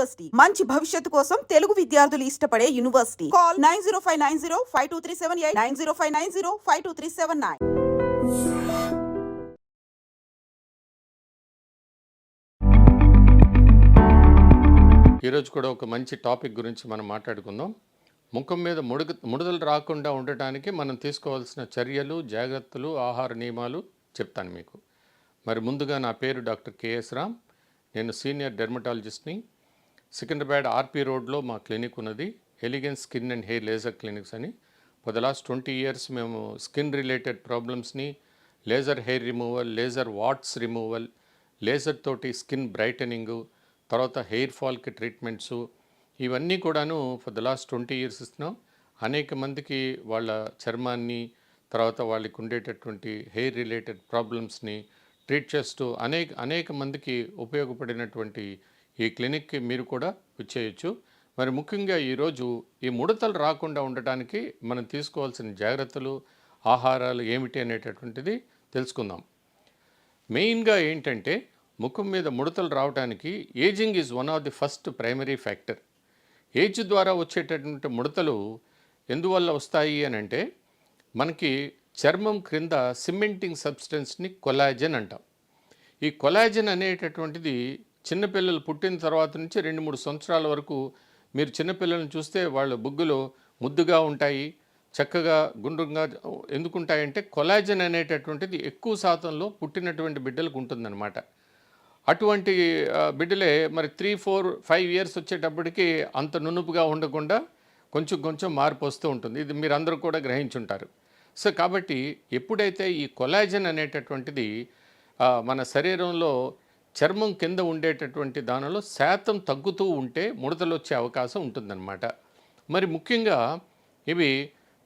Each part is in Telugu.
యూనివర్సిటీ. మంచి భవిష్యత్తు కోసం తెలుగు విద్యార్థులు ఇష్టపడే university. Call nine zero five nine zero five two three seven eight nine zero five nine zero five two three seven nine. ఈరోజు కూడా ఒక మంచి టాపిక్ గురించి మనం మాట్లాడుకుందాం. ముఖం మీద ముడుగు ముడుదలు రాకుండా ఉండటానికి మనం తీసుకోవాల్సిన చర్యలు జాగ్రత్తలు ఆహార నియమాలు చెప్తాను మీకు. మరి ముందుగా నా పేరు డాక్టర్ కేఎస్ రామ్. నేను సీనియర్ డెర్మటాలజిస్ట్ని. సికింద్రాబాద్ ఆర్పీ రోడ్లో మా క్లినిక్ ఉన్నది. Elegance skin and hair laser clinics అని. For the last twenty years మేము స్కిన్ రిలేటెడ్ ప్రాబ్లమ్స్ని laser hair removal laser warts removal laser తోటి స్కిన్ బ్రైటనింగు తర్వాత హెయిర్ ఫాల్కి ట్రీట్మెంట్స్ ఇవన్నీ కూడాను for the last twenty years ఇస్తున్నాం. అనేక మందికి వాళ్ళ చర్మాన్ని తర్వాత వాళ్ళకి ఉండేటటువంటి హెయిర్ రిలేటెడ్ ప్రాబ్లమ్స్ని ట్రీట్ చేస్తూ అనేక అనేక మందికి ఉపయోగపడినటువంటి ఈ క్లినిక్కి మీరు కూడా వచ్చేయచ్చు. మరి ముఖ్యంగా ఈరోజు ఈ ముడతలు రాకుండా ఉండటానికి మనం తీసుకోవాల్సిన జాగ్రత్తలు ఆహారాలు ఏమిటి అనేటటువంటిది తెలుసుకుందాం. మెయిన్గా ఏంటంటే ముఖం మీద ముడతలు రావడానికి ageing is one of the first primary factor. Age ద్వారా వచ్చేటటువంటి ముడతలు ఎందువల్ల వస్తాయి అని అంటే మనకి చర్మం క్రింద సిమెంటింగ్ సబ్స్టెన్స్ని కొలాజన్ అంటాం. ఈ కొలాజన్ అనేటటువంటిది చిన్నపిల్లలు పుట్టిన తర్వాత నుంచి రెండు మూడు సంవత్సరాల వరకు మీరు చిన్నపిల్లల్ని చూస్తే వాళ్ళ బుగ్గులు ముద్దుగా ఉంటాయి చక్కగా గుండ్రంగా ఎందుకుంటాయంటే కొలాజన్ అనేటటువంటిది ఎక్కువ శాతంలో పుట్టినటువంటి బిడ్డలకు ఉంటుందన్నమాట. అటువంటి బిడ్డలే మరి త్రీ ఫోర్ ఫైవ్ ఇయర్స్ వచ్చేటప్పటికి అంత నునుపుగా ఉండకుండా కొంచెం కొంచెం మార్పు వస్తూ ఉంటుంది. ఇది మీరు అందరూ కూడా గ్రహించుంటారు. సో కాబట్టి ఎప్పుడైతే ఈ కొలాజన్ అనేటటువంటిది మన శరీరంలో చర్మం కింద ఉండేటటువంటి దానిలో శాతం తగ్గుతూ ఉంటే ముడతలు వచ్చే అవకాశం ఉంటుందన్నమాట. మరి ముఖ్యంగా ఇవి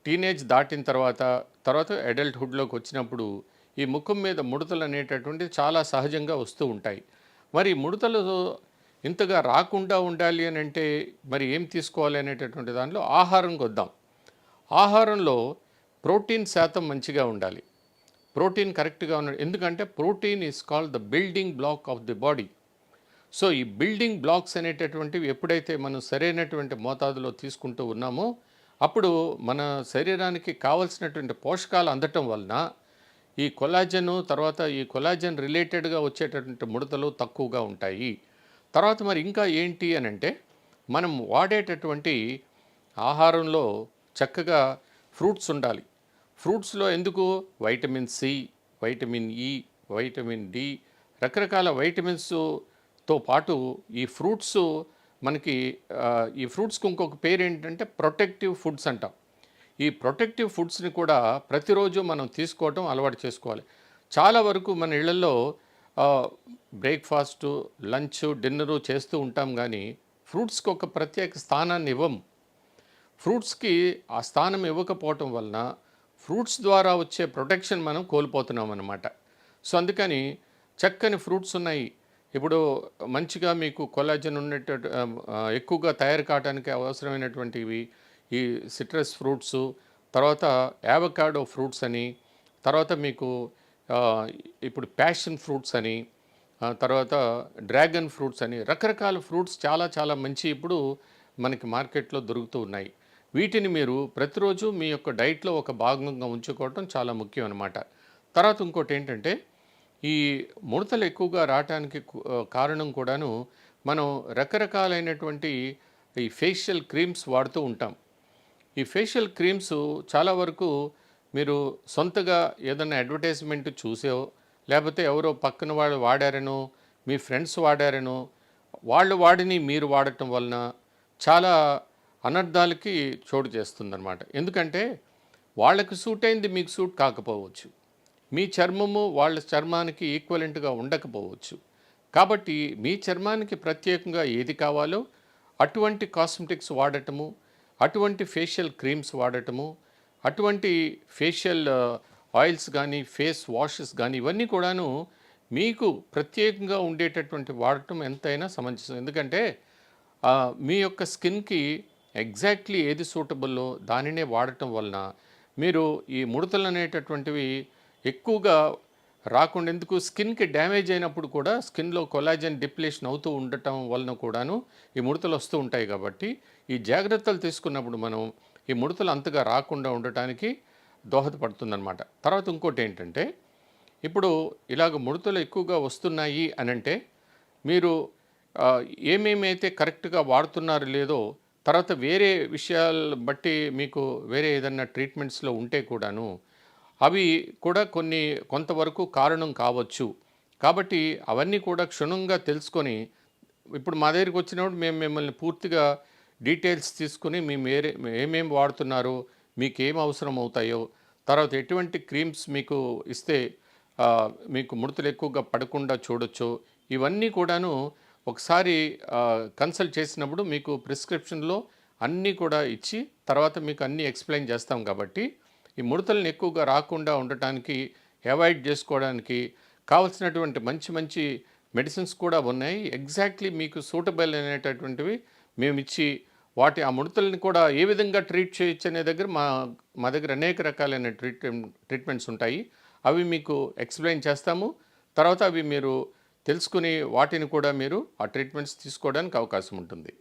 టీనేజ్ దాటిన తర్వాత తర్వాత అడల్ట్హుడ్లోకి వచ్చినప్పుడు ఈ ముఖం మీద ముడతలు అనేటటువంటిది చాలా సహజంగా వస్తూ ఉంటాయి. మరి ముడతలు ఇంతగా రాకుండా ఉండాలి అని అంటే మరి ఏం తీసుకోవాలి అనేటటువంటి దానిలో ఆహారంకి వద్దాం ఆహారంలో ప్రోటీన్ శాతం మంచిగా ఉండాలి. ప్రోటీన్ కరెక్ట్గా ఉన్న ఎందుకంటే protein is called the building block of the body so ఈ బిల్డింగ్ బ్లాక్స్ అనేటటువంటివి ఎప్పుడైతే మనం సరైనటువంటి మోతాదులో తీసుకుంటూ ఉన్నామో అప్పుడు మన శరీరానికి కావలసినటువంటి పోషకాలు అందటం వలన ఈ కొలాజను తర్వాత ఈ కొలాజన్ రిలేటెడ్గా వచ్చేటటువంటి ముడతలు తక్కువగా ఉంటాయి. తర్వాత మరి ఇంకా ఏంటి అని అంటే మనం వాడేటటువంటి ఆహారంలో చక్కగా ఫ్రూట్స్ ఉండాలి. ఫ్రూట్స్లో ఎందుకు? Vitamin C vitamin E vitamin D రకరకాల వైటమిన్స్తో పాటు ఈ ఫ్రూట్స్ మనకి ఈ ఫ్రూట్స్కి ఇంకొక పేరు ఏంటంటే ప్రొటెక్టివ్ ఫుడ్స్ అంటాం. ఈ ప్రొటెక్టివ్ ఫుడ్స్ని కూడా ప్రతిరోజు మనం తీసుకోవటం అలవాటు చేసుకోవాలి. చాలా వరకు మన ఇళ్ళలో బ్రేక్ఫాస్ట్ లంచ్ డిన్నరు చేస్తూ ఉంటాం కానీ ఫ్రూట్స్కి ఒక ప్రత్యేక స్థానాన్ని ఇవ్వం. ఫ్రూట్స్కి ఆ స్థానం ఇవ్వకపోవటం వలన ఫ్రూట్స్ ద్వారా వచ్చే ప్రొటెక్షన్ మనం కోల్పోతున్నాం అన్నమాట. సో అందుకని చక్కని ఫ్రూట్స్ ఉన్నాయి. ఇప్పుడు మంచిగా మీకు కొలాజన్ ఉన్నట్టు ఎక్కువగా తయారు కావడానికి అవసరమైనటువంటివి ఈ సిట్రస్ ఫ్రూట్స్ తర్వాత యావకాడో ఫ్రూట్స్ అని తర్వాత మీకు ఇప్పుడు ప్యాషన్ ఫ్రూట్స్ అని తర్వాత డ్రాగన్ ఫ్రూట్స్ అని రకరకాల ఫ్రూట్స్ చాలా చాలా మంచి ఇప్పుడు మనకి మార్కెట్లో దొరుకుతూ ఉన్నాయి. వీటిని మీరు ప్రతిరోజు మీ యొక్క డైట్లో ఒక భాగంగా ఉంచుకోవటం చాలా ముఖ్యం అనమాట తర్వాత ఇంకోటి ఏంటంటే ఈ ముడతలు ఎక్కువగా రావటానికి కారణం కూడాను మనం రకరకాలైనటువంటి ఈ ఫేషియల్ క్రీమ్స్ వాడుతూ ఉంటాం. ఈ ఫేషియల్ క్రీమ్స్ చాలా వరకు మీరు సొంతగా ఏదైనా అడ్వర్టైజ్మెంట్ చూసో లేకపోతే ఎవరో పక్కన వాళ్ళు వాడారనో మీ ఫ్రెండ్స్ వాడారనో వాళ్ళు వాడిని మీరు వాడటం వలన చాలా అనర్థాలకి చోటు చేస్తుందన్నమాట. ఎందుకంటే వాళ్ళకి సూట్ అయింది మీకు సూట్ కాకపోవచ్చు. మీ చర్మము వాళ్ళ చర్మానికి ఈక్వలెంట్గా ఉండకపోవచ్చు. కాబట్టి మీ చర్మానికి ప్రత్యేకంగా ఏది కావాలో అటువంటి కాస్మెటిక్స్ వాడటము అటువంటి ఫేషియల్ క్రీమ్స్ వాడటము అటువంటి ఫేషియల్ ఆయిల్స్ కానీ ఫేస్ వాషెస్ కానీ ఇవన్నీ కూడాను మీకు ప్రత్యేకంగా ఉండేటటువంటి వాడటం ఎంతైనా సమంజసం. ఎందుకంటే మీ యొక్క స్కిన్కి ఎగ్జాక్ట్లీ ఏది సూటబుల్లో దానినే వాడటం వలన మీరు ఈ ముడతలు అనేటటువంటివి ఎక్కువగా రాకుండా ఎందుకు స్కిన్కి డ్యామేజ్ అయినప్పుడు కూడా స్కిన్లో కొలాజన్ డిప్లేషన్ అవుతూ ఉండటం వలన కూడాను ఈ ముడతలు వస్తూ ఉంటాయి కాబట్టి ఈ జాగ్రత్తలు తీసుకున్నప్పుడు మనం ఈ ముడతలు అంతగా రాకుండా ఉండటానికి దోహదపడుతుందన్నమాట. తర్వాత ఇంకోటి ఏంటంటే ఇప్పుడు ఇలాగ ముడతలు ఎక్కువగా వస్తున్నాయి అని అంటే మీరు ఏమేమైతే కరెక్ట్గా వాడుతున్నారు లేదో తర్వాత వేరే విషయాలు బట్టి మీకు వేరే ఏదన్నా ట్రీట్మెంట్స్లో ఉంటే కూడాను అవి కూడా కొన్ని కొంతవరకు కారణం కావచ్చు. కాబట్టి అవన్నీ కూడా క్షుణ్ణంగా తెలుసుకొని ఇప్పుడు మా దగ్గరికి వచ్చినప్పుడు మేము మిమ్మల్ని పూర్తిగా డీటెయిల్స్ తీసుకుని మేము ఏరే ఏమేమి వాడుతున్నారో మీకు ఏం అవసరం అవుతాయో తర్వాత ఎటువంటి క్రీమ్స్ మీకు ఇస్తే మీకు ముడతలు ఎక్కువగా పడకుండా చూడొచ్చు ఇవన్నీ కూడాను ఒకసారి కన్సల్ట్ చేసినప్పుడు మీకు ప్రిస్క్రిప్షన్లో అన్నీ కూడా ఇచ్చి తర్వాత మీకు అన్నీ ఎక్స్ప్లెయిన్ చేస్తాం కాబట్టి ఈ ముడతలను ఎక్కువగా రాకుండా ఉండటానికి అవాయిడ్ చేసుకోవడానికి కావలసినటువంటి మంచి మంచి మెడిసిన్స్ కూడా ఉన్నాయి. ఎగ్జాక్ట్లీ మీకు సూటబుల్ అనేటటువంటివి మేము ఇచ్చి వాటి ఆ ముడతల్ని కూడా ఏ విధంగా ట్రీట్ చేయొచ్చు అనే దగ్గర మా మా దగ్గర అనేక రకాలైన ట్రీట్మెంట్ ట్రీట్మెంట్స్ ఉంటాయి. అవి మీకు ఎక్స్ప్లెయిన్ చేస్తాము. తర్వాత అవి మీరు తెలుసుకుని వాటిని కూడా మీరు ఆ ట్రీట్మెంట్స్ తీసుకోవడానికి అవకాశం ఉంటుంది.